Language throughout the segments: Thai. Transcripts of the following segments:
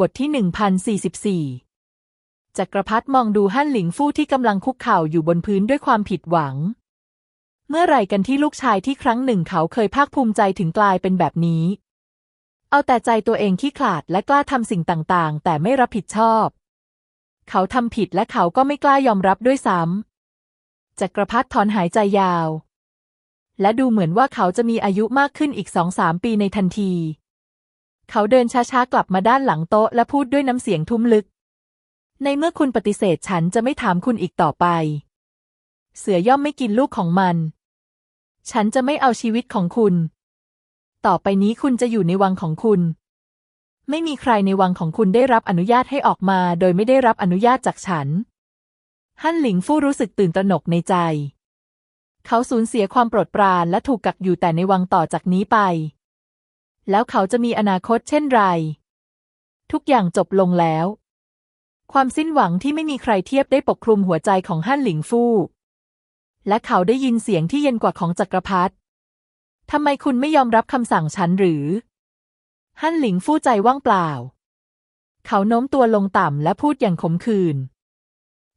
บทที่1044จักรพรรดิมองดูฮั่นหลิงฟู่ที่กำลังคุกเข่าอยู่บนพื้นด้วยความผิดหวัง เมื่อไรกันที่ลูกชายที่ครั้งหนึ่งเขาเคยภาคภูมิใจถึงกลายเป็นแบบนี้ เอาแต่ใจตัวเองขี้ขลาดและกล้าทำสิ่งต่างๆ แต่ไม่รับผิดชอบ เขาทำผิดและเขาก็ไม่กล้ายอมรับด้วยซ้ำจักรพรรดิถอนหายใจยาว และดูเหมือนว่าเขาจะมีอายุมากขึ้นอีกสองสามปีในทันที เขาเดินช้าๆกลับมาด้านหลังโต๊ะและพูดด้วยน้ำเสียงทุ้มลึก ในเมื่อคุณปฏิเสธฉันจะไม่ถามคุณอีกต่อไป เสือย่อมไม่กินลูกของมัน ฉันจะไม่เอาชีวิตของคุณ ต่อไปนี้คุณจะอยู่ในวังของคุณ ไม่มีใครในวังของคุณได้รับอนุญาตให้ออกมา โดยไม่ได้รับอนุญาตจากฉัน ฮั่นหลิงฟู่รู้สึกตื่นตระหนกในใจเขาสูญเสียความโปรดปรานและถูกกักอยู่แต่ในวังต่อจากนี้ไป แล้วเขาจะมีอนาคตเช่นไร ทุกอย่างจบลงแล้ว ความสิ้นหวังที่ไม่มีใครเทียบได้ปกคลุมหัวใจของฮั่นหลิงฟู่ และเขาได้ยินเสียงที่เย็นกว่าของจักรพรรดิทำไมคุณไม่ยอมรับคำสั่งฉันหรือ ฮั่นหลิงฟู่ใจว่างเปล่า เขาโน้มตัวลงต่ำและพูดอย่างขมขื่น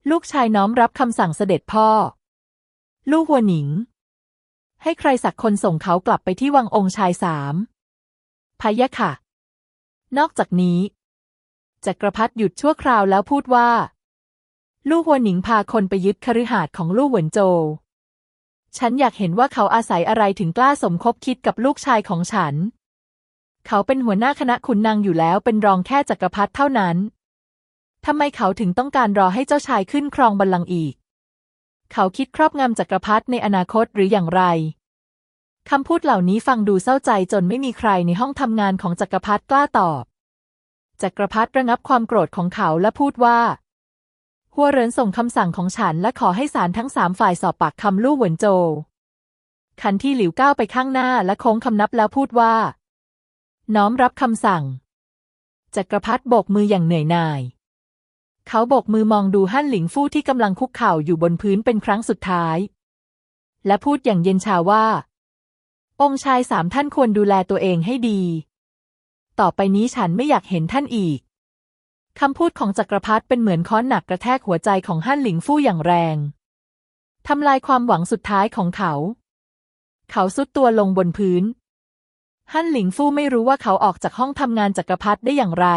ลูกชายน้อมรับคำสั่งเสด็จพ่อ ลูกหัวหนิง ให้ใครสักคนส่งเขากลับไปที่วังองค์ชายสาม พะยะค่ะ นอกจากนี้จักรพรรดิหยุดชั่วคราวแล้วพูดว่า ลูกหัวหนิงพาคนไปยึดคฤหาสน์ของลูกเหวินโจวฉันอยากเห็นว่าเขาอาศัยอะไรถึงกล้าสมคบคิดกับลูกชายของฉัน เขาเป็นหัวหน้าคณะขุนนางอยู่แล้วเป็นรองแค่จักรพรรดิเท่านั้นทำไมเขาถึงต้องการรอให้เจ้าชายขึ้นครองบัลลังก์อีก เขาคิดครอบงำจักรพรรดิในอนาคตหรืออย่างไร คำพูดเหล่านี้ฟังดูเศร้าใจจนไม่มีใครในห้องทำงานของจักรพรรดิกล้าตอบ จักรพรรดิระงับความโกรธของเขาและพูดว่าหัวเรินส่งคำสั่งของฉันและขอให้ศาลทั้งสามฝ่ายสอบปากคำลู่เหวินโจวขันที่หลิวก้าวไปข้างหน้าและโค้งคำนับแล้วพูดว่า น้อมรับคำสั่ง จักรพรรดิโบกมืออย่างเหนื่อยหน่าย เขาโบกมือมองดูฮั่นหลิงฟู่ที่กำลังคุกเข่าอยู่บนพื้นเป็นครั้งสุดท้าย และพูดอย่างเย็นชาว่า องค์ชายสามท่านควรดูแลตัวเองให้ดี ต่อไปนี้ฉันไม่อยากเห็นท่านอีก คำพูดของจักรพรรดิเป็นเหมือนค้อนหนักกระแทกหัวใจของฮั่นหลิงฟู่อย่างแรง ทำลายความหวังสุดท้ายของเขา เขาสุดตัวลงบนพื้น ฮั่นหลิงฟู่ไม่รู้ว่าเขาออกจากห้องทำงานจักรพรรดิได้อย่างไร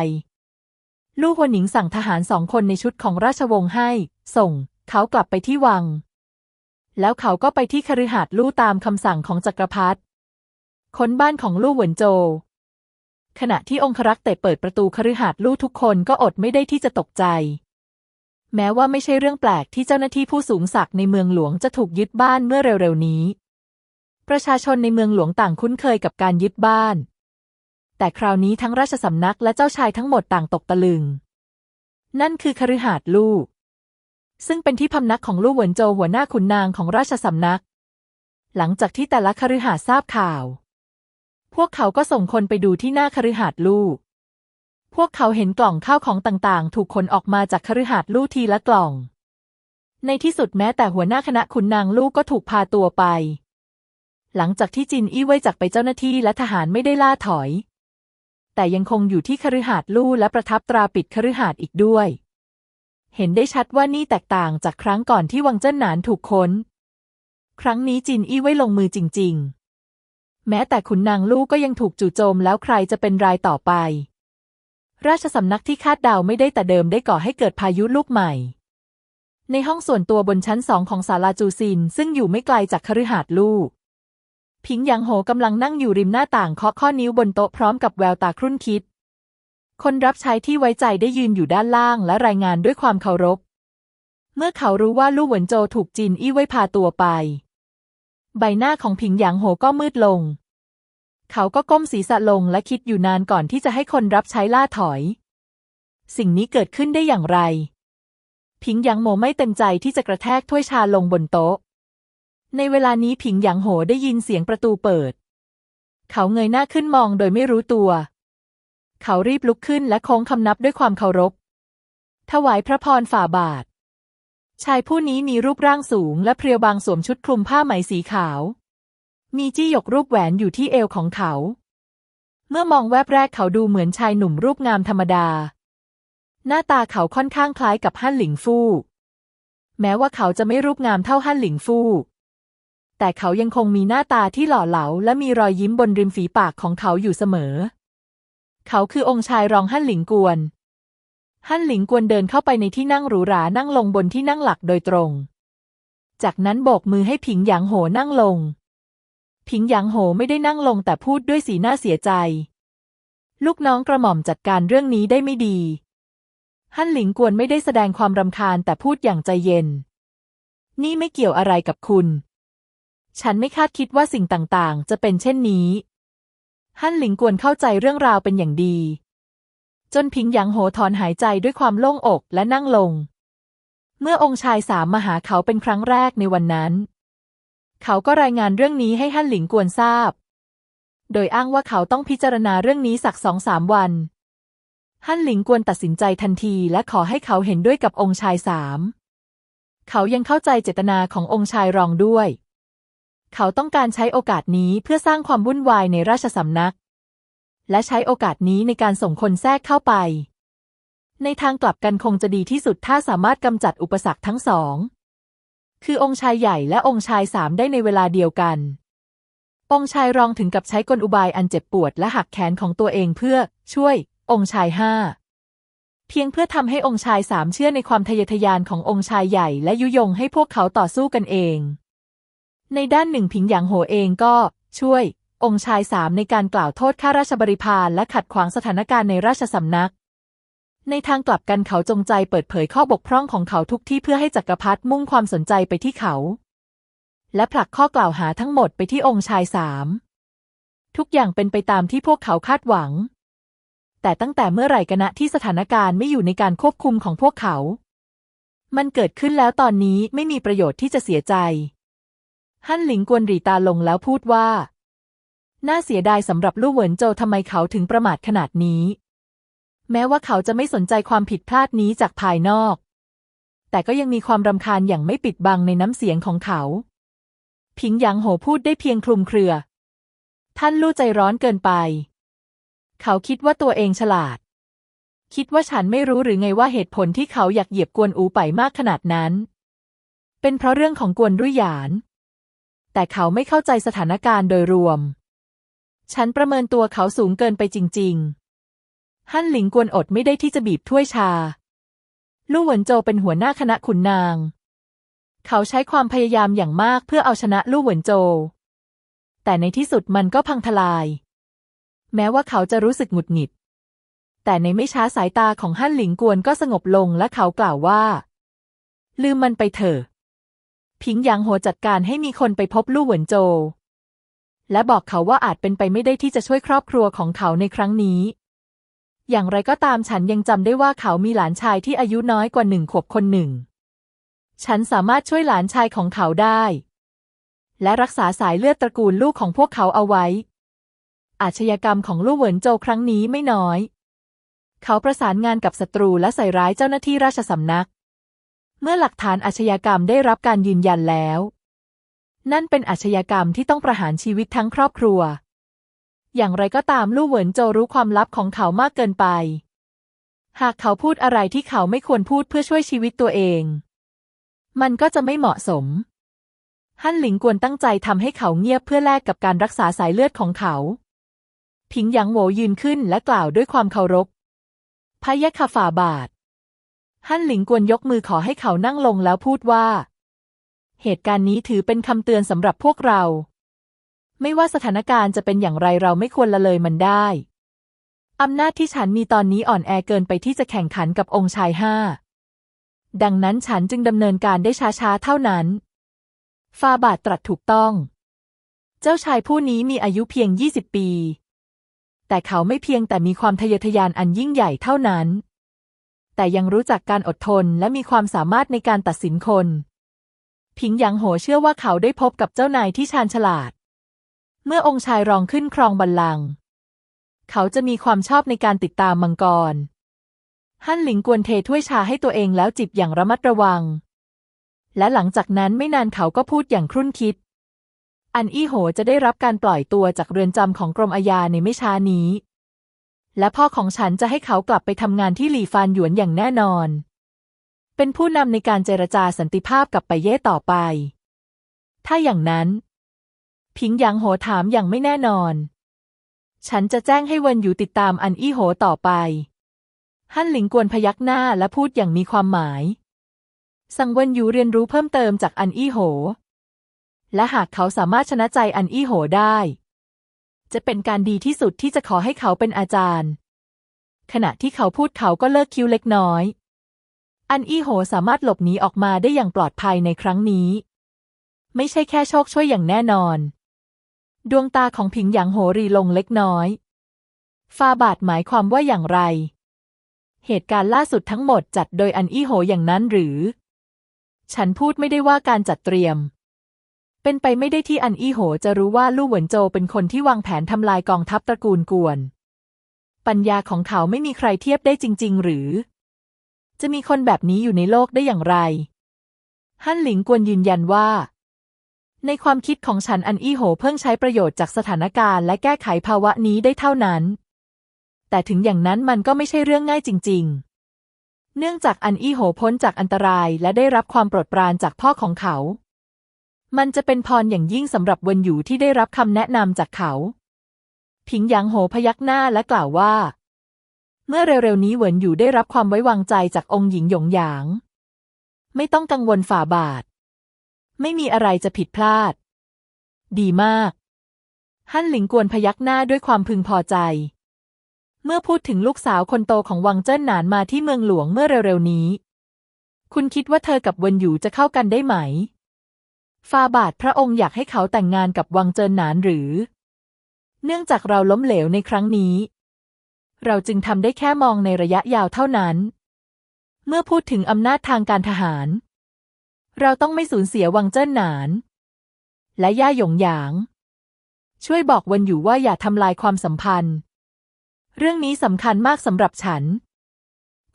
ลูกหัวหนิงสั่งทหารสองคนในชุดของราชวงศ์ให้ ส่ง เขากลับไปที่วัง แล้วเขาก็ไปที่คฤหาสน์ลู่ตามคำสั่งของจักรพรรดิ ค้นบ้านของลู่เหวินโจ ขณะที่องครักษ์เตะเปิดประตูคฤหาสน์ลู่ทุกคนก็อดไม่ได้ที่จะตกใจ แม้ว่าไม่ใช่เรื่องแปลกที่เจ้าหน้าที่ผู้สูงศักดิ์ในเมืองหลวงจะถูกยึดบ้านเมื่อเร็วๆนี้ ประชาชนในเมืองหลวงต่างคุ้นเคยกับการยึดบ้าน แต่คราวนี้ทั้งราชสำนักและเจ้าชายทั้งหมดต่างตกตะลึง นั่นคือคฤหาสน์ลู่ซึ่งเป็นที่พำนักของลู่เหวินโจหัวหน้าขุนนางของราชสำนัก หลังจากที่แต่ละคฤหาสน์ทราบข่าว พวกเขาก็ส่งคนไปดูที่หน้าคฤหาสน์ลู่พวกเขาเห็นกล่องข้าวของต่างๆ ถูกขนออกมาจากคฤหาสน์ลู่ทีละกล่อง ในที่สุดแม้แต่หัวหน้าคณะขุนนางลู่ก็ถูกพาตัวไป หลังจากที่จินอี้เว่ยจากไปเจ้าหน้าที่และทหารไม่ได้ล่าถอย แต่ยังคงอยู่ที่คฤหาสน์ลู่และประทับตราปิดคฤหาสน์อีกด้วย เห็นได้ชัดว่านี่แตกต่างจากครั้งก่อนที่วังเจิ้นหนานถูกค้น ครั้งนี้จินอี้เว่ยลงมือจริง ๆ แม้แต่ขุนนางลู่ก็ยังถูกจู่โจมแล้วใครจะเป็นรายต่อไป ราชสำนักที่คาดเดาไม่ได้แต่เดิมได้ก่อให้เกิดพายุลูกใหม่ ในห้องส่วนตัวบนชั้นสองของศาลาจูซิน ซึ่งอยู่ไม่ไกลจากคฤหาสน์ลู่พิงหยางโหกำลังนั่งอยู่ริมหน้าต่างเคาะข้อนิ้วบนโต๊ะพร้อมกับแววตาครุ่นคิด คนรับใช้ที่ไว้ใจได้ยืนอยู่ด้านล่างและรายงานด้วยความเคารพ เมื่อเขารู้ว่าลู่เหวินโจถูกจินอี้ไว้พาตัวไป ใบหน้าของผิงหยางโหก็มืดลง เขาก็ก้มศีรษะลงและคิดอยู่นานก่อนที่จะให้คนรับใช้ล่าถอย สิ่งนี้เกิดขึ้นได้อย่างไร ผิงหยางโหไม่เต็มใจที่จะกระแทกถ้วยชาลงบนโต๊ะ ในเวลานี้ผิงหยางโหได้ยินเสียงประตูเปิด เขาเงยหน้าขึ้นมองโดยไม่รู้ตัว เขารีบลุกขึ้นและโค้งคำนับด้วยความเคารพ ถวายพระพรฝ่าบาท ชายผู้นี้มีรูปร่างสูงและเพรียวบางสวมชุดคลุมผ้าไหมสีขาว มีจี้หยกรูปแหวนอยู่ที่เอวของเขา เมื่อมองแวบแรกเขาดูเหมือนชายหนุ่มรูปงามธรรมดา หน้าตาเขาค่อนข้างคล้ายกับฮั่นหลิงฟู่ แม้ว่าเขาจะไม่รูปงามเท่าฮั่นหลิงฟู่ แต่เขายังคงมีหน้าตาที่หล่อเหลาและมีรอยยิ้มบนริมฝีปากของเขาอยู่เสมอ เขาคือองค์ชายรองฮั่นหลิงกวน ฮั่นหลิงกวนเดินเข้าไปในที่นั่งหรูหรานั่งลงบนที่นั่งหลักโดยตรง จากนั้นโบกมือให้ผิงหยางโหนั่งลง ผิงหยางโหไม่ได้นั่งลงแต่พูดด้วยสีหน้าเสียใจ ลูกน้องกระหม่อมจัดการเรื่องนี้ได้ไม่ดีฮั่นหลิงกวนไม่ได้แสดงความรำคาญแต่พูดอย่างใจเย็น นี่ไม่เกี่ยวอะไรกับคุณ ฉันไม่คาดคิดว่าสิ่งต่างๆ จะเป็นเช่นนี้ ฮั่นหลิงกวนเข้าใจเรื่องราวเป็นอย่างดี จนพิงหยางโหถอนหายใจด้วยความโล่งอกและนั่งลง เมื่อองค์ชายสามมาหาเขาเป็นครั้งแรกในวันนั้น เขาก็รายงานเรื่องนี้ให้ฮั่นหลิงกวนทราบ โดยอ้างว่าเขาต้องพิจารณาเรื่องนี้สักสองสามวัน ฮั่นหลิงกวนตัดสินใจทันทีและขอให้เขาเห็นด้วยกับองค์ชายสาม เขายังเข้าใจเจตนาขององค์ชายรองด้วย เขาต้องการใช้โอกาสนี้เพื่อสร้างความวุ่นวายในราชสำนัก และใช้โอกาสนี้ในการส่งคนแทรกเข้าไป ในทางกลับกันคงจะดีที่สุดถ้าสามารถกำจัดอุปสรรคทั้งสอง คือองค์ชายใหญ่และองค์ชายสามได้ในเวลาเดียวกัน องค์ชายรองถึงกับใช้กลอุบายอันเจ็บปวดและหักแขนของตัวเองเพื่อช่วย องค์ชายห้าเพียงเพื่อทำให้องค์ชายสามเชื่อในความทะเยอทะยานขององค์ชายใหญ่และยุยงให้พวกเขาต่อสู้กันเอง ในด้านหนึ่งผิงหยางโหเองก็ช่วย องค์ชายสามในการกล่าวโทษข้าราชบริพารและขัดขวางสถานการณ์ในราชสำนัก ในทางกลับกันเขาจงใจเปิดเผยข้อบกพร่องของเขาทุกที่เพื่อให้จักรพรรดิมุ่งความสนใจไปที่เขา และผลักข้อกล่าวหาทั้งหมดไปที่องค์ชายสามทุกอย่างเป็นไปตามที่พวกเขาคาดหวัง แต่ตั้งแต่เมื่อไหร่กันนะที่สถานการณ์ไม่อยู่ในการควบคุมของพวกเขา มันเกิดขึ้นแล้วตอนนี้ไม่มีประโยชน์ที่จะเสียใจ ฮั่นหลิงกวนหรีตาลงแล้วพูดว่า น่าเสียดายสำหรับลู่เหวินโจวทำไมเขาถึงประมาทขนาดนี้ แม้ว่าเขาจะไม่สนใจความผิดพลาดนี้จากภายนอก แต่ก็ยังมีความรำคาญอย่างไม่ปิดบังในน้ำเสียงของเขาผิงหยางโหพูดได้เพียงคลุมเครือ ท่านลู่ใจร้อนเกินไป เขาคิดว่าตัวเองฉลาด คิดว่าฉันไม่รู้หรือไงว่าเหตุผลที่เขาอยากเหยียบกวนอูไปมากขนาดนั้น เป็นเพราะเรื่องของกวนรุ่ยหยาน แต่เขาไม่เข้าใจสถานการณ์โดยรวม ฉันประเมินตัวเขาสูงเกินไปจริง ๆ ฮั่นหลิงกวนอดไม่ได้ที่จะบีบถ้วยชา ลู่เหวินโจเป็นหัวหน้าคณะขุนนาง เขาใช้ความพยายามอย่างมากเพื่อเอาชนะลู่เหวินโจ แต่ในที่สุดมันก็พังทลาย แม้ว่าเขาจะรู้สึกหงุดหงิด แต่ในไม่ช้าสายตาของฮั่นหลิงกวนก็สงบลงและเขากล่าวว่า ลืมมันไปเถอะ พิงหยางโหจัดการให้มีคนไปพบลู่เหวินโจว และบอกเขาว่าอาจเป็นไปไม่ได้ที่จะช่วยครอบครัวของเขาในครั้งนี้ อย่างไรก็ตามฉันยังจำได้ว่าเขามีหลานชายที่อายุน้อยกว่าหนึ่งขวบคนหนึ่ง ฉันสามารถช่วยหลานชายของเขาได้ และรักษาสายเลือดตระกูลลูกของพวกเขาเอาไว้ อาชญากรรมของลู่เหวินโจวครั้งนี้ไม่น้อย เขาประสานงานกับศัตรูและใส่ร้ายเจ้าหน้าที่ราชสำนัก เมื่อหลักฐานอาชญากรรมได้รับการยืนยันแล้ว นั่นเป็นอาชญากรรมที่ต้องประหารชีวิตทั้งครอบครัว อย่างไรก็ตามลู่เหวินโจรู้ความลับของเขามากเกินไป หากเขาพูดอะไรที่เขาไม่ควรพูดเพื่อช่วยชีวิตตัวเอง มันก็จะไม่เหมาะสม ฮั่นหลิงกวนตั้งใจทำให้เขาเงียบเพื่อแลกกับการรักษาสายเลือดของเขา ผิงหยางโหวยืนขึ้นและกล่าวด้วยความเคารพพะยะค่ะฝ่าบาท ฮั่นหลิงกวนยกมือขอให้เขานั่งลงแล้วพูดว่า เหตุการณ์นี้ถือเป็นคำเตือนสำหรับพวกเรา ไม่ว่าสถานการณ์จะเป็นอย่างไรเราไม่ควรละเลยมันได้อำนาจที่ฉันมีตอนนี้อ่อนแอเกินไปที่จะแข่งขันกับองค์ชายห้า ดังนั้นฉันจึงดำเนินการได้ช้าๆ เท่านั้น ฟาบาทตรัสถูกต้อง เจ้าชายผู้นี้มีอายุเพียงยี่สิบปี แต่เขาไม่เพียงแต่มีความทะเยอทะยานอันยิ่งใหญ่เท่านั้น แต่ยังรู้จักการอดทนและมีความสามารถในการตัดสินคน ผิงหยางโหเชื่อว่าเขาได้พบกับเจ้านายที่ชาญฉลาด เมื่อองค์ชายรองขึ้นครองบัลลังก์เขาจะมีความชอบในการติดตามมังกร ฮั่นหลิงกวนเทถ้วยชาให้ตัวเองแล้วจิบอย่างระมัดระวัง และหลังจากนั้นไม่นานเขาก็พูดอย่างครุ่นคิด อันอี้โหจะได้รับการปล่อยตัวจากเรือนจำของกรมอาญาในไม่ช้านี้ และพ่อของฉันจะให้เขากลับไปทำงานที่หลี่ฟานหยวนอย่างแน่นอน เป็นผู้นำในการเจรจาสันติภาพกับไปเย่ต่อไป ถ้าอย่างนั้นผิงหยางโหถามอย่างไม่แน่นอน ฉันจะแจ้งให้วินอยู่ติดตามอันอี้โหต่อไป ฮั่นหลิงกวนพยักหน้าและพูดอย่างมีความหมาย สังวินอยู่เรียนรู้เพิ่มเติมจากอันอี้โห และหากเขาสามารถชนะใจอันอี้โหได้ จะเป็นการดีที่สุดที่จะขอให้เขาเป็นอาจารย์ ขณะที่เขาพูดเขาก็เลิกคิ้วเล็กน้อย อันอี้โหสามารถหลบหนีออกมาได้อย่างปลอดภัยในครั้งนี้ ไม่ใช่แค่โชคช่วยอย่างแน่นอน ดวงตาของผิงหยางโหรีลงเล็กน้อยฟาบาทหมายความว่าอย่างไร เหตุการณ์ล่าสุดทั้งหมดจัดโดยอันอี้โหอย่างนั้นหรือ ฉันพูดไม่ได้ว่าการจัดเตรียม เป็นไปไม่ได้ที่อันอี้โหจะรู้ว่าลู่เหวินโจเป็นคนที่วางแผนทำลายกองทัพตระกูลกวน ปัญญาของเขาไม่มีใครเทียบได้จริง ๆ หรือ จะมีคนแบบนี้อยู่ในโลกได้อย่างไร ฮั่นหลิงกวนยืนยันว่า ในความคิดของฉันอันอี้โหเพิ่งใช้ประโยชน์จากสถานการณ์และแก้ไขภาวะนี้ได้เท่านั้น แต่ถึงอย่างนั้นมันก็ไม่ใช่เรื่องง่ายจริง ๆ เนื่องจากอันอี้โหพ้นจากอันตรายและได้รับความโปรดปรานจากพ่อของเขา มันจะเป็นพรอย่างยิ่งสำหรับเวนอยู่ที่ได้รับคำแนะนำจากเขา ผิงหยางโหพยักหน้าและกล่าวว่า เมื่อเร็วๆนี้เหวินอยู่ได้รับความไว้วางใจจากองค์หญิงหยงหยาง ไม่ต้องกังวลฝ่าบาท ไม่มีอะไรจะผิดพลาด ดีมาก ฮั่นหลิงกวนพยักหน้าด้วยความพึงพอใจ เมื่อพูดถึงลูกสาวคนโตของวังเจิ้นหนานมาที่เมืองหลวงเมื่อเร็วๆนี้ คุณคิดว่าเธอกับเวินอยู่จะเข้ากันได้ไหมฟาบาทพระองค์อยากให้เขาแต่งงานกับวังเจินหนานหรือ เนื่องจากเราล้มเหลวในครั้งนี้ เราจึงทำได้แค่มองในระยะยาวเท่านั้น เมื่อพูดถึงอำนาจทางการทหาร เราต้องไม่สูญเสียวังเจิ้นหนาน และย่าหยงหยาง ช่วยบอกวันอยู่ว่าอย่าทำลายความสัมพันธ์ เรื่องนี้สำคัญมากสำหรับฉัน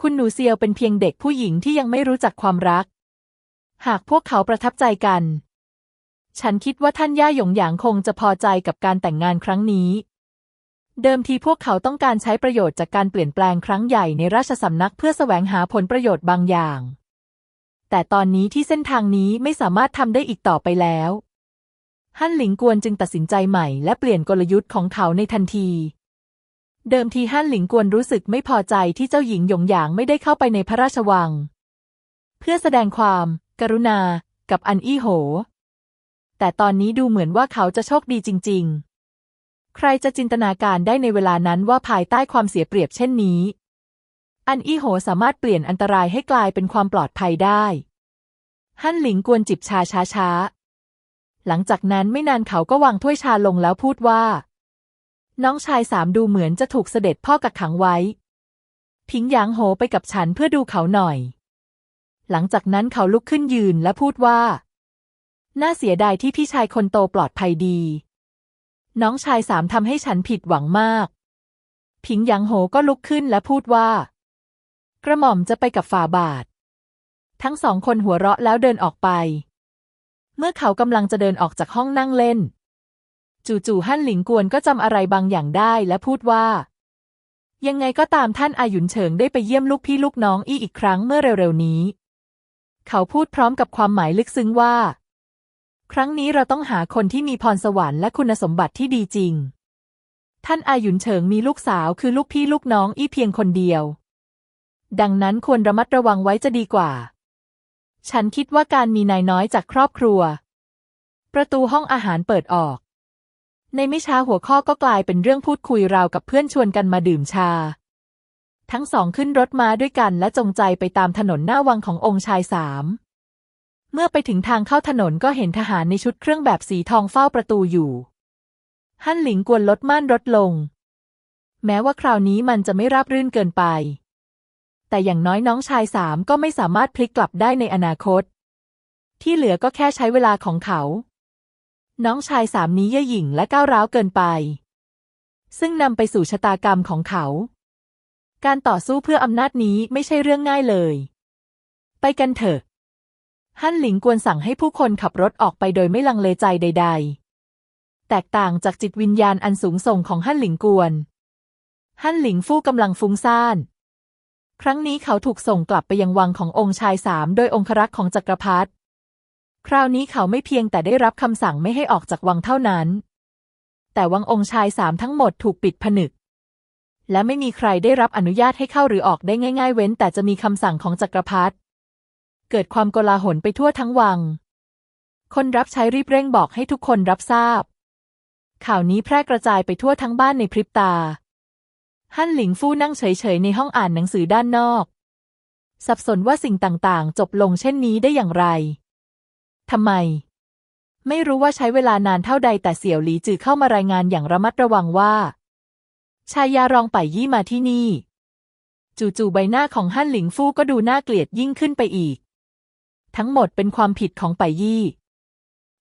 คุณหนูเซียวเป็นเพียงเด็กผู้หญิงที่ยังไม่รู้จักความรัก หากพวกเขาประทับใจกัน ฉันคิดว่าท่านย่าหยงหยางคงจะพอใจกับการแต่งงานครั้งนี้ เดิมทีพวกเขาต้องการใช้ประโยชน์จากการเปลี่ยนแปลงครั้งใหญ่ในราชสำนักเพื่อแสวงหาผลประโยชน์บางอย่าง แต่ตอนนี้ที่เส้นทางนี้ไม่สามารถทำได้อีกต่อไปแล้ว ฮั่นหลิงกวนจึงตัดสินใจใหม่และเปลี่ยนกลยุทธ์ของเขาในทันที เดิมทีฮั่นหลิงกวนรู้สึกไม่พอใจที่เจ้าหญิงหยงหยางไม่ได้เข้าไปในพระราชวัง เพื่อแสดงความ กรุณา กับอันอี้โห แต่ตอนนี้ดูเหมือนว่าเขาจะโชคดีจริง ๆ ใครจะจินตนาการได้ในเวลานั้นว่าภายใต้ความเสียเปรียบเช่นนี้ อันอี้โหสามารถเปลี่ยนอันตรายให้กลายเป็นความปลอดภัยได้ ฮั่นหลิงกวนจิบชาช้าๆหลังจากนั้นไม่นานเขาก็วางถ้วยชาลงแล้วพูดว่า น้องชายสามดูเหมือนจะถูกเสด็จพ่อกักขังไว้ พิงหยางโหไปกับฉันเพื่อดูเขาหน่อย หลังจากนั้นเขาลุกขึ้นยืนและพูดว่า น่าเสียดายที่พี่ชายคนโตปลอดภัยดี น้องชายสามทำให้ฉันผิดหวังมากพิงหยางโหก็ลุกขึ้นและพูดว่า กระหม่อมจะไปกับฝ่าบาท ทั้งสองคนหัวเราะแล้วเดินออกไป เมื่อเขากำลังจะเดินออกจากห้องนั่งเล่น จู่ๆฮั่นหลิงกวนก็จำอะไรบางอย่างได้และพูดว่า ยังไงก็ตามท่านอายุนเฉิงได้ไปเยี่ยมลูกพี่ลูกน้องอี้อีกครั้งเมื่อเร็วๆนี้ เขาพูดพร้อมกับความหมายลึกซึ้งว่า ครั้งนี้เราต้องหาคนที่มีพรสวรรค์และคุณสมบัติที่ดีจริง ท่านอาหยุนเฉิงมีลูกสาวคือลูกพี่ลูกน้องอี้เพียงคนเดียว ดังนั้นควรระมัดระวังไว้จะดีกว่า ฉันคิดว่าการมีนายน้อยจากครอบครัว ประตูห้องอาหารเปิดออก ในไม่ช้าหัวข้อก็กลายเป็นเรื่องพูดคุยราวกับเพื่อนชวนกันมาดื่มชา ทั้งสองขึ้นรถมาด้วยกันและจงใจไปตามถนนหน้าวังขององค์ชายสาม เมื่อไปถึงทางเข้าถนนก็เห็นทหารในชุดเครื่องแบบสีทองเฝ้าประตูอยู่ ฮั่นหลิงกวนลดม่านรถลง แม้ว่าคราวนี้มันจะไม่ราบรื่นเกินไป แต่อย่างน้อยน้องชายสามก็ไม่สามารถพลิกกลับได้ในอนาคต ที่เหลือก็แค่ใช้เวลาของเขา น้องชายสามนี้เย่อหยิ่งและก้าวร้าวเกินไป ซึ่งนำไปสู่ชะตากรรมของเขา การต่อสู้เพื่ออำนาจนี้ไม่ใช่เรื่องง่ายเลย ไปกันเถอะ ฮั่นหลิงกวนสั่งให้ผู้คนขับรถออกไปโดยไม่ลังเลใจใด ๆ แตกต่างจากจิตวิญญาณอันสูงส่งของฮั่นหลิงกวน ฮั่นหลิงฟู่กำลังฟุ้งซ่าน ครั้งนี้เขาถูกส่งกลับไปยังวังขององค์ชายสามโดยองครักษ์ของจักรพรรดิ คราวนี้เขาไม่เพียงแต่ได้รับคำสั่งไม่ให้ออกจากวังเท่านั้น แต่วังองค์ชายสามทั้งหมดถูกปิดผนึกและไม่มีใครได้รับอนุญาตให้เข้าหรือออกได้ง่าย ๆ เว้นแต่จะมีคำสั่งของจักรพรรดิ เกิดความโกลาหลไปทั่วทั้งวัง คนรับใช้รีบเร่งบอกให้ทุกคนรับทราบ ข่าวนี้แพร่กระจายไปทั่วทั้งบ้านในพริบตา ฮั่นหลิงฟู่นั่งเฉยๆในห้องอ่านหนังสือด้านนอก สับสนว่าสิ่งต่างๆ จบลงเช่นนี้ได้อย่างไรทำไม ไม่รู้ว่าใช้เวลานานเท่าใดแต่เสี่ยวหลีจือเข้ามารายงานอย่างระมัดระวังว่า ชายารองไปยี่มาที่นี่ จู่ๆใบหน้าของฮั่นหลิงฟู่ก็ดูน่าเกลียดยิ่งขึ้นไปอีก ทั้งหมดเป็นความผิดของไปยี่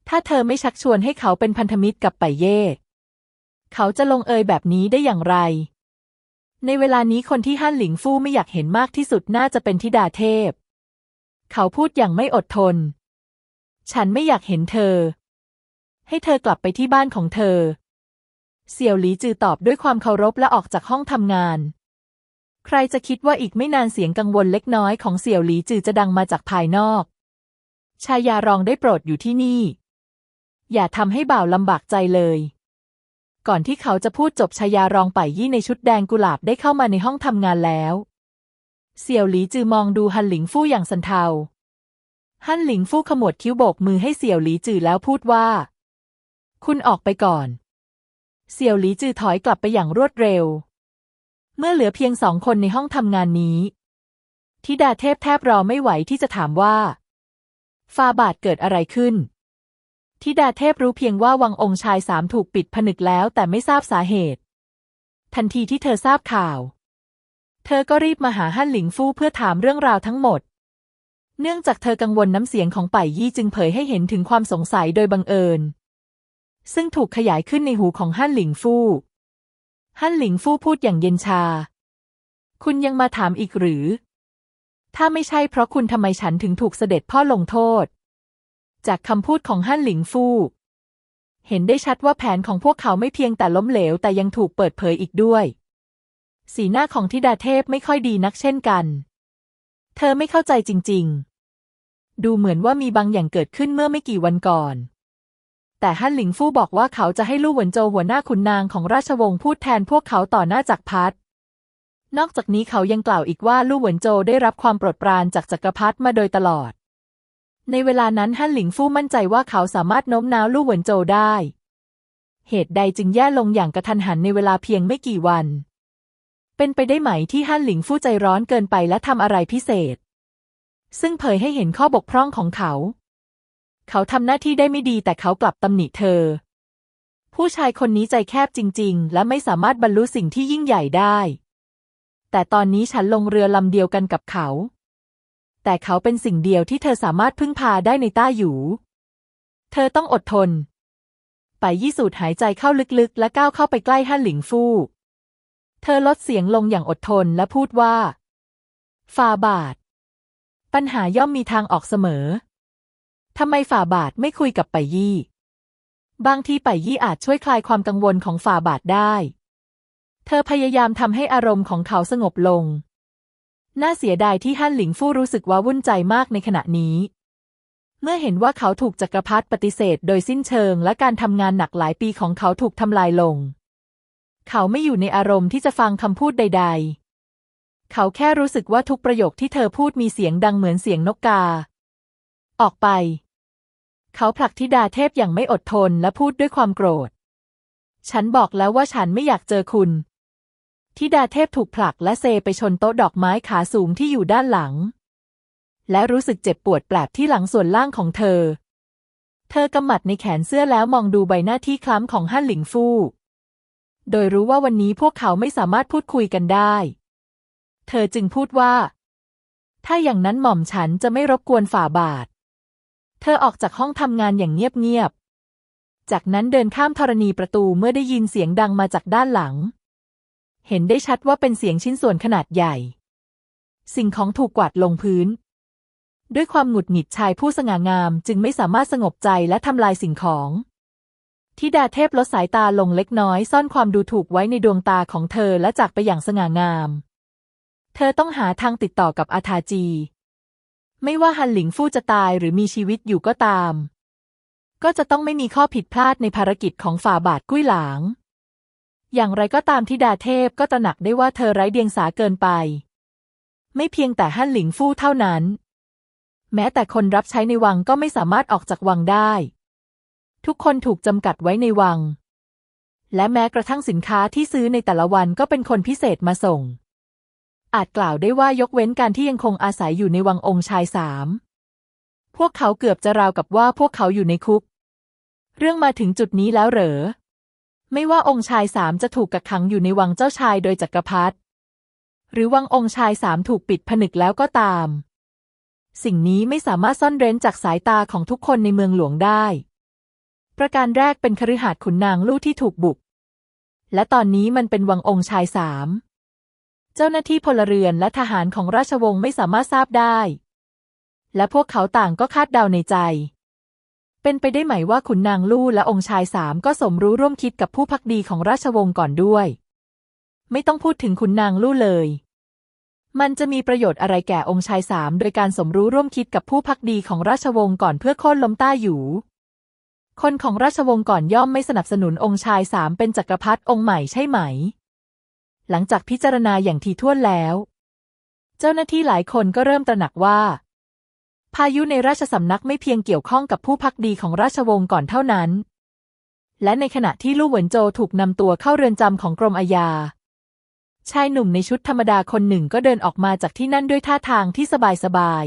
ถ้าเธอไม่ชักชวนให้เขาเป็นพันธมิตรกับไปเย่ เขาจะลงเอยแบบนี้ได้อย่างไร ในเวลานี้คนที่ฮั่นหลิงฟู่ไม่อยากเห็นมากที่สุดน่าจะเป็นธิดาเทพ เขาพูดอย่างไม่อดทน ฉันไม่อยากเห็นเธอ ให้เธอกลับไปที่บ้านของเธอ เสี่ยวหลีจือตอบด้วยความเคารพและออกจากห้องทำงานใครจะคิดว่าอีกไม่นานเสียงกังวลเล็กน้อยของเสี่ยวหลีจือจะดังมาจากภายนอก ชายารองได้โปรดอยู่ที่นี่ อย่าทำให้บ่าวลำบากใจเลย ก่อนที่เขาจะพูดจบชายารองไปยี่ในชุดแดงกุหลาบได้เข้ามาในห้องทำงานแล้วเสี่ยวหลีจือมองดูฮันหลิงฟู่อย่างสันเทา ฮั่นหลิงฟู่ขมวดคิ้วโบกมือให้เสี่ยวหลีจือแล้วพูดว่า คุณออกไปก่อน เสี่ยวหลีจือถอยกลับไปอย่างรวดเร็ว เมื่อเหลือเพียงสองคนในห้องทำงานนี้ธิดาเทพแทบรอไม่ไหวที่จะถามว่า ฟาบาทเกิดอะไรขึ้นธิดาเทพรู้เพียงว่าวังองค์ชายสามถูกปิดผนึกแล้วแต่ไม่ทราบสาเหตุ ทันทีที่เธอทราบข่าว เธอก็รีบมาหาฮั่นหลิงฟู่เพื่อถามเรื่องราวทั้งหมด เนื่องจากเธอกังวลน้ำเสียงของป่ายยี่จึงเผยให้เห็นถึงความสงสัยโดยบังเอิญ ซึ่งถูกขยายขึ้นในหูของฮั่นหลิงฟู่ฮั่นหลิงฟู่พูดอย่างเย็นชา คุณยังมาถามอีกหรือ ถ้าไม่ใช่เพราะคุณทำไมฉันถึงถูกเสด็จพ่อลงโทษ จากคำพูดของฮั่นหลิงฟู่เห็นได้ชัดว่าแผนของพวกเขาไม่เพียงแต่ล้มเหลวแต่ยังถูกเปิดเผยอีกด้วย สีหน้าของธิดาเทพไม่ค่อยดีนักเช่นกัน เธอไม่เข้าใจจริง ๆ ดูเหมือนว่ามีบางอย่างเกิดขึ้นเมื่อไม่กี่วันก่อน แต่ฮั่นหลิงฟู่บอกว่าเขาจะให้ลู่หวนโจวหัวหน้าขุนนางของราชวงศ์พูดแทนพวกเขาต่อหน้าจักรพรรดิ นอกจากนี้เขายังกล่าวอีกว่าลู่เหวินโจได้รับความโปรดปรานจากจักรพรรดิมาโดยตลอด ในเวลานั้นฮั่นหลิงฟู่มั่นใจว่าเขาสามารถโน้มน้าวลู่เหวินโจได้ เหตุใดจึงแย่ลงอย่างกระทันหันในเวลาเพียงไม่กี่วัน เป็นไปได้ไหมที่ฮั่นหลิงฟู่ใจร้อนเกินไปและทำอะไรพิเศษ ซึ่งเผยให้เห็นข้อบกพร่องของเขา เขาทำหน้าที่ได้ไม่ดีแต่เขากลับตำหนิเธอ ผู้ชายคนนี้ใจแคบจริง ๆ และไม่สามารถบรรลุสิ่งที่ยิ่งใหญ่ได้ แต่ตอนนี้ฉันลงเรือลำเดียวกันกับเขา แต่เขาเป็นสิ่งเดียวที่เธอสามารถพึ่งพาได้ในต้าหยู เธอต้องอดทน ไปยี่สูดหายใจเข้าลึกๆ และก้าวเข้าไปใกล้ฮั่นหลิงฟู่ เธอลดเสียงลงอย่างอดทนและพูดว่าฟาบาท ปัญหาย่อมมีทางออกเสมอ ทำไมฝ่าบาทไม่คุยกับไปยี่ บางทีไปยี่อาจช่วยคลายความกังวลของฝ่าบาทได้ เธอพยายามทำให้อารมณ์ของเขาสงบลง น่าเสียดายที่ฮั่นหลิงฟู่รู้สึกว่าวุ่นใจมากในขณะนี้ เมื่อเห็นว่าเขาถูกจักรพรรดิปฏิเสธ โดยสิ้นเชิง และการทำงานหนักหลายปีของเขาถูกทำลายลง เขาไม่อยู่ในอารมณ์ที่จะฟังคำพูดใด ๆ เขาแค่รู้สึกว่าทุกประโยคที่เธอพูดมีเสียงดังเหมือนเสียงนกกา ออกไป เขาผลักธิดาเทพอย่างไม่อดทนและพูดด้วยความโกรธ ฉันบอกแล้วว่าฉันไม่อยากเจอคุณ ธิดาเทพถูกผลักและเซไปชนโต๊ะดอกไม้ขาสูงที่อยู่ด้านหลัง และรู้สึกเจ็บปวดแปลบที่หลังส่วนล่างของเธอ เธอกำมัดในแขนเสื้อแล้วมองดูใบหน้าที่คล้ำของฮั่นหลิงฟู่ โดยรู้ว่าวันนี้พวกเขาไม่สามารถพูดคุยกันได้ เธอจึงพูดว่า ถ้าอย่างนั้นหม่อมฉันจะไม่รบกวนฝ่าบาท เธอออกจากห้องทำงานอย่างเงียบๆ จากนั้นเดินข้ามธรณีประตูเมื่อได้ยินเสียงดังมาจากด้านหลัง เห็นได้ชัดว่าเป็นเสียงชิ้นส่วนขนาดใหญ่ สิ่งของถูกกวาดลงพื้น ด้วยความหงุดหงิดชายผู้สง่างามจึงไม่สามารถสงบใจและทำลายสิ่งของทิดาเทพลดสายตาลงเล็กน้อยซ่อนความดูถูกไว้ในดวงตาของเธอและจากไปอย่างสง่างาม เธอต้องหาทางติดต่อกับอาทาจี ไม่ว่าฮันหลิงฟู่จะตายหรือมีชีวิตอยู่ก็ตาม ก็จะต้องไม่มีข้อผิดพลาดในภารกิจของฝ่าบาทกุ้ยหลาง อย่างไรก็ตามทิดาเทพก็ตระหนักได้ว่าเธอไร้เดียงสาเกินไป ไม่เพียงแต่ฮั่นหลิงฟู่เท่านั้น แม้แต่คนรับใช้ในวังก็ไม่สามารถออกจากวังได้ ทุกคนถูกจำกัดไว้ในวัง และแม้กระทั่งสินค้าที่ซื้อในแต่ละวันก็เป็นคนพิเศษมาส่ง อาจกล่าวได้ว่ายกเว้นการที่ยังคงอาศัยอยู่ในวังองค์ชายสามพวกเขาเกือบจะราวกับว่าพวกเขาอยู่ในคุก เรื่องมาถึงจุดนี้แล้วเหรอ ไม่ว่าองค์ชายสามจะถูกกักขังอยู่ในวังเจ้าชายโดยจักรพรรดิหรือวังองค์ชายสามถูกปิดผนึกแล้วก็ตาม สิ่งนี้ไม่สามารถซ่อนเร้นจากสายตาของทุกคนในเมืองหลวงได้ ประการแรกเป็นคฤหาสน์ขุนนางลู่ที่ถูกบุก และตอนนี้มันเป็นวังองค์ชายสามเจ้าหน้าที่พลเรือนและทหารของราชวงศ์ไม่สามารถทราบได้ และพวกเขาต่างก็คาดเดาในใจ เป็นไปได้ไหมว่าขุนนางลู่และองค์ชายสามก็สมรู้ร่วมคิดกับผู้พักดีของราชวงศ์ก่อนด้วย ไม่ต้องพูดถึงขุนนางลู่เลย มันจะมีประโยชน์อะไรแก่องค์ชายสามโดยการสมรู้ร่วมคิดกับผู้พักดีของราชวงศ์ก่อนเพื่อโค่นล้มต้าอยู่ คนของราชวงศ์ก่อนย่อมไม่สนับสนุนองค์ชายสามเป็นจักรพรรดิองค์ใหม่ใช่ไหม หลังจากพิจารณาอย่างทีท่วนแล้ว เจ้าหน้าที่หลายคนก็เริ่มตระหนักว่า พายุในราชสำนักไม่เพียงเกี่ยวข้องกับผู้พักดีของราชวงศ์ก่อนเท่านั้น และในขณะที่ลู่เหวินโจถูกนำตัวเข้าเรือนจำของกรมอาญา ชายหนุ่มในชุดธรรมดาคนหนึ่งก็เดินออกมาจากที่นั่นด้วยท่าทางที่สบาย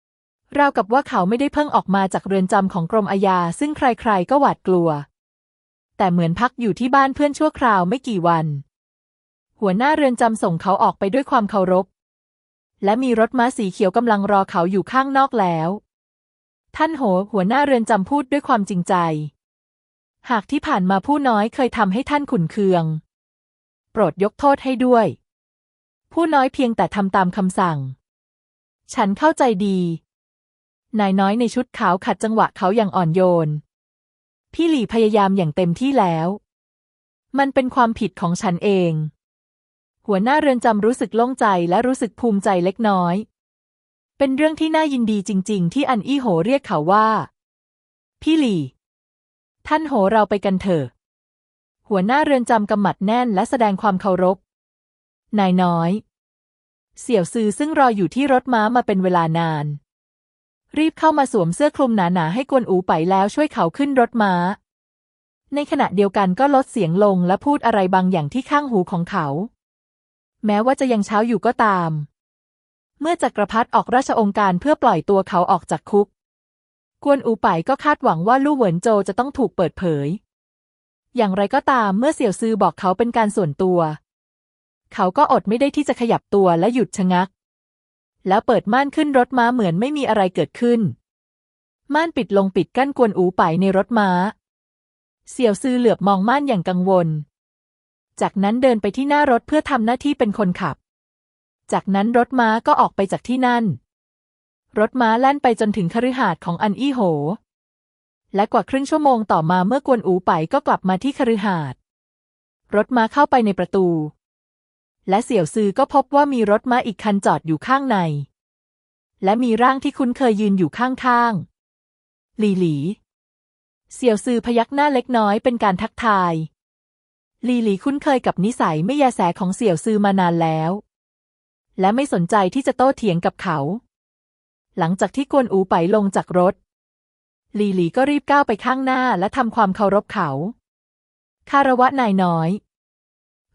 ๆราวกับว่าเขาไม่ได้เพิ่งออกมาจากเรือนจำของกรมอาญาซึ่งใครๆก็หวาดกลัว แต่เหมือนพักอยู่ที่บ้านเพื่อนชั่วคราวไม่กี่วัน หัวหน้าเรือนจำส่งเขาออกไปด้วยความเคารพ และมีรถม้าสีเขียวกำลังรอเขาอยู่ข้างนอกแล้ว ท่านโห หัวหน้าเรือนจำพูดด้วยความจริงใจ หากที่ผ่านมาผู้น้อยเคยทำให้ท่านขุนเคือง โปรดยกโทษให้ด้วย ผู้น้อยเพียงแต่ทำตามคำสั่ง ฉันเข้าใจดี นายน้อยในชุดขาวขัดจังหวะเขาอย่างอ่อนโยน พี่หลี่พยายามอย่างเต็มที่แล้ว มันเป็นความผิดของฉันเอง หัวหน้าเรือนจำรู้สึกโล่งใจและรู้สึกภูมิใจเล็กน้อย เป็นเรื่องที่น่ายินดีจริง ๆ ที่อันอี้โหเรียกเขาว่า พี่หลี่ ท่านโหเราไปกันเถอะ หัวหน้าเรือนจำกำหมัดแน่นและแสดงความเคารพ นายน้อย เสี่ยวซือซึ่งรออยู่ที่รถม้ามาเป็นเวลานาน รีบเข้ามาสวมเสื้อคลุมหนาๆให้กวนอูไปแล้วช่วยเขาขึ้นรถม้าในขณะเดียวกันก็ลดเสียงลงและพูดอะไรบางอย่างที่ข้างหูของเขา แม้ว่าจะยังเช้าอยู่ก็ตาม เมื่อจักรพรรดิออกราชองค์การเพื่อปล่อยตัวเขาออกจากคุก กวนอูไปก็คาดหวังว่าลู่เหวินโจจะต้องถูกเปิดเผย อย่างไรก็ตามเมื่อเสี่ยวซือบอกเขาเป็นการส่วนตัว เขาก็อดไม่ได้ที่จะขยับตัวและหยุดชะงัก แล้วเปิดม่านขึ้นรถม้าเหมือนไม่มีอะไรเกิดขึ้น ม่านปิดลงปิดกั้นกวนอูไปในรถม้า เสี่ยวซือเหลือบมองม่านอย่างกังวล จากนั้นเดินไปที่หน้ารถเพื่อทำหน้าที่เป็นคนขับ จากนั้นรถม้าก็ออกไปจากที่นั่น รถม้าแล่นไปจนถึงคฤหาสน์ของอันอี้โห และกว่าครึ่งชั่วโมงต่อมาเมื่อกวนอูไปก็กลับมาที่คฤหาสน์รถม้าเข้าไปในประตู และเสี่ยวซือก็พบว่ามีรถม้าอีกคันจอดอยู่ข้างใน และมีร่างที่คุ้นเคยยืนอยู่ข้างๆหลีหลี เสี่ยวซือพยักหน้าเล็กน้อยเป็นการทักทาย ลีหลีคุ้นเคยกับนิสัยไม่แยแสของเสี่ยวซือมานานแล้ว และไม่สนใจที่จะโต้เถียงกับเขา หลังจากที่กวนอูไปลงจากรถ ลีหลีก็รีบก้าวไปข้างหน้าและทำความเคารพเขา คารวะนายน้อย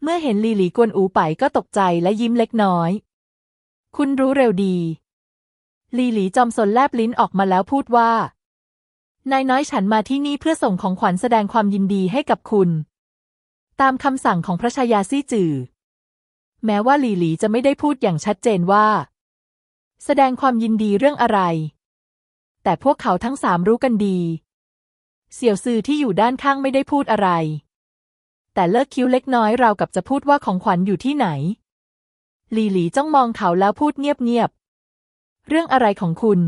เมื่อเห็นลีหลีกวนอูไปก็ตกใจและยิ้มเล็กน้อย คุณรู้เร็วดี ลีหลีจอมสนแลบลิ้นออกมาแล้วพูดว่า นายน้อยฉันมาที่นี่เพื่อส่งของขวัญแสดงความยินดีให้กับคุณ ตามคำสั่งของพระชายาซี่จือ แม้ว่าหลีหลีจะไม่ได้พูดอย่างชัดเจนว่า แสดงความยินดีเรื่องอะไร แต่พวกเขาทั้งสามรู้กันดี เสี่ยวซือที่อยู่ด้านข้างไม่ได้พูดอะไร แต่เลิกคิ้วเล็กน้อยราวกับจะพูดว่าของขวัญอยู่ที่ไหน หลีหลีจ้องมองเขาแล้วพูดเงียบๆเรื่องอะไรของคุณ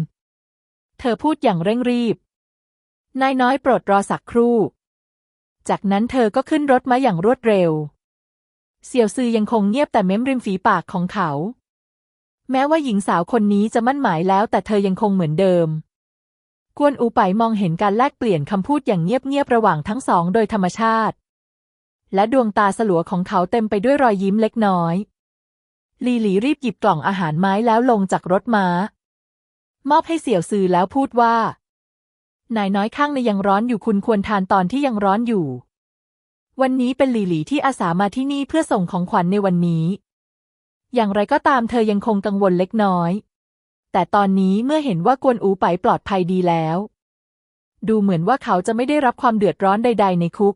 เธอพูดอย่างเร่งรีบ นายน้อยโปรดรอสักครู่ จากนั้นเธอก็ขึ้นรถมาอย่างรวดเร็ว เสี่ยวซือยังคงเงียบแต่เม้มริมฝีปากของเขา แม้ว่าหญิงสาวคนนี้จะมั่นหมายแล้ว แต่เธอยังคงเหมือนเดิม กวนอูไปมองเห็นการแลกเปลี่ยนคำพูดอย่างเงียบๆระหว่างทั้งสองโดยธรรมชาติ และดวงตาสลัวของเขาเต็มไปด้วยรอยยิ้มเล็กน้อยลีหลีรีบหยิบกล่องอาหารไม้แล้วลงจากรถม้า มอบให้เสี่ยวซือแล้วพูดว่า นายน้อยข้างในยังร้อนอยู่คุณควรทานตอนที่ยังร้อนอยู่ วันนี้เป็นหลีหลีที่อาสามาที่นี่เพื่อส่งของขวัญในวันนี้ อย่างไรก็ตามเธอยังคงกังวลเล็กน้อย แต่ตอนนี้เมื่อเห็นว่ากวนอูไปปลอดภัยดีแล้ว ดูเหมือนว่าเขาจะไม่ได้รับความเดือดร้อนใด ๆ ในคุก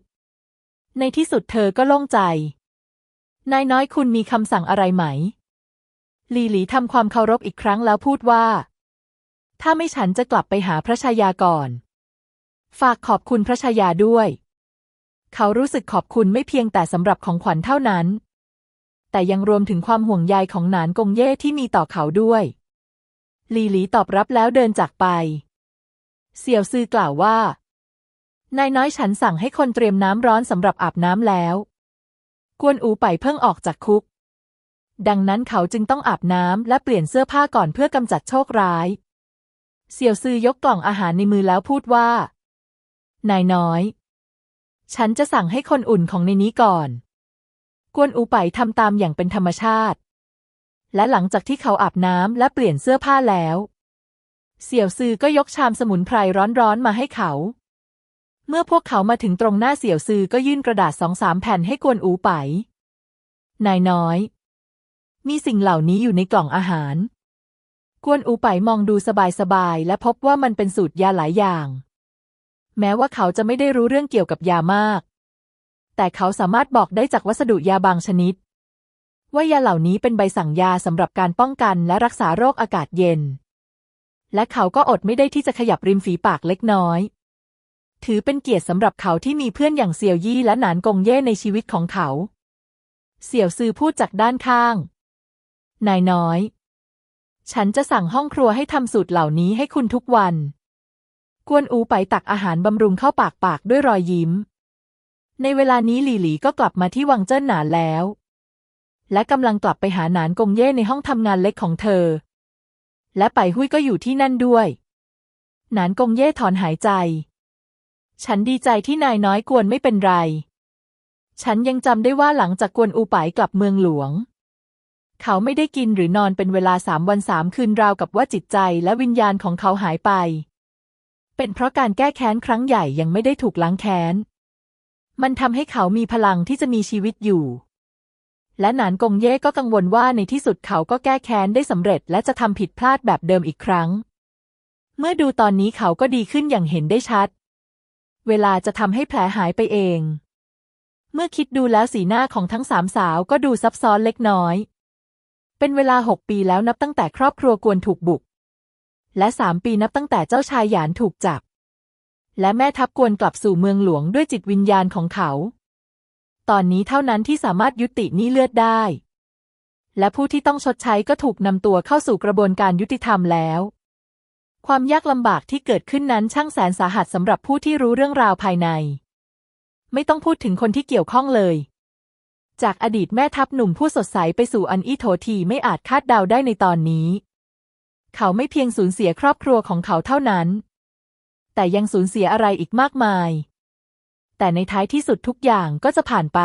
ในที่สุดเธอก็โล่งใจ นายน้อยคุณมีคำสั่งอะไรไหม ลีหลีทำความเคารพอีกครั้งแล้วพูดว่า ถ้าไม่ฉันจะกลับไปหาพระชายาก่อน ฝากขอบคุณพระชายาด้วย เขารู้สึกขอบคุณไม่เพียงแต่สำหรับของขวัญเท่านั้น แต่ยังรวมถึงความห่วงใยของหนานกงเย่ที่มีต่อเขาด้วย ลีหลีตอบรับแล้วเดินจากไป เสี่ยวซือกล่าวว่านายน้อยฉันสั่งให้คนเตรียมน้ำร้อนสำหรับอาบน้ำแล้ว กวนอูไปเพิ่งออกจากคุก ดังนั้นเขาจึงต้องอาบน้ำและเปลี่ยนเสื้อผ้าก่อนเพื่อกำจัดโชคร้าย เสี่ยวซือยกกล่องอาหารในมือแล้วพูดว่า นายน้อย ฉันจะสั่งให้คนอุ่นของในนี้ก่อน กวนอูไปทำตามอย่างเป็นธรรมชาติ และหลังจากที่เขาอาบน้ำและเปลี่ยนเสื้อผ้าแล้ว เสี่ยวซือก็ยกชามสมุนไพรร้อนๆมาให้เขา เมื่อพวกเขามาถึงตรงหน้าเสี่ยวซือก็ยื่นกระดาษสองสามแผ่นให้กวนอูไป นายน้อย มีสิ่งเหล่านี้อยู่ในกล่องอาหาร กวนอูไปมองดูสบายๆและพบว่ามันเป็นสูตรยาหลายอย่าง แม้ว่าเขาจะไม่ได้รู้เรื่องเกี่ยวกับยามาก แต่เขาสามารถบอกได้จากวัสดุยาบางชนิด ว่ายาเหล่านี้เป็นใบสั่งยาสำหรับการป้องกันและรักษาโรคอากาศเย็น และเขาก็อดไม่ได้ที่จะขยับริมฝีปากเล็กน้อย ถือเป็นเกียรติสำหรับเขาที่มีเพื่อนอย่างเสี่ยวยี่และหนานกงเย่ในชีวิตของเขา เสี่ยวซือพูดจากด้านข้าง นายน้อย ฉันจะสั่งห้องครัวให้ทำสูตรเหล่านี้ให้คุณทุกวัน กวนอูไปตักอาหารบำรุงเข้าปากปากด้วยรอยยิ้ม ในเวลานี้หลี่หลีก็กลับมาที่วังเจิ้นหนานแล้ว และกำลังกลับไปหาหนานกงเย่ในห้องทำงานเล็กของเธอ และไปหุยก็อยู่ที่นั่นด้วย หนานกงเย่ถอนหายใจ ฉันดีใจที่นายน้อยกวนไม่เป็นไร ฉันยังจำได้ว่าหลังจากกวนอูไปกลับเมืองหลวง เขาไม่ได้กินหรือนอนเป็นเวลาสามวันสามคืนราวกับว่าจิตใจและวิญญาณของเขาหายไป เป็นเพราะการแก้แค้นครั้งใหญ่ยังไม่ได้ถูกล้างแค้น มันทำให้เขามีพลังที่จะมีชีวิตอยู่ และหนานกงเย่ก็กังวลว่าในที่สุดเขาก็แก้แค้นได้สำเร็จ และจะทำผิดพลาดแบบเดิมอีกครั้ง เมื่อดูตอนนี้เขาก็ดีขึ้นอย่างเห็นได้ชัด เวลาจะทำให้แผลหายไปเอง เมื่อคิดดูแล้วสีหน้าของทั้งสามสาวก็ดูซับซ้อนเล็กน้อย เป็นเวลาหกปีแล้วนับตั้งแต่ครอบครัวกวนถูกบุก และสามปีนับตั้งแต่เจ้าชายหยานถูกจับ และแม่ทัพกวนกลับสู่เมืองหลวงด้วยจิตวิญญาณของเขา ตอนนี้เท่านั้นที่สามารถยุตินี้เลือดได้ และผู้ที่ต้องชดใช้ก็ถูกนำตัวเข้าสู่กระบวนการยุติธรรมแล้วความยากลำบากที่เกิดขึ้นนั้นช่างแสนสาหัสสำหรับผู้ที่รู้เรื่องราวภายใน ไม่ต้องพูดถึงคนที่เกี่ยวข้องเลย จากอดีตแม่ทัพหนุ่มผู้สดใสไปสู่อันอี้โถทีไม่อาจคาดเดาได้ในตอนนี้ เขาไม่เพียงสูญเสียครอบครัวของเขาเท่านั้น แต่ยังสูญเสียอะไรอีกมากมาย แต่ในท้ายที่สุดทุกอย่างก็จะผ่านไป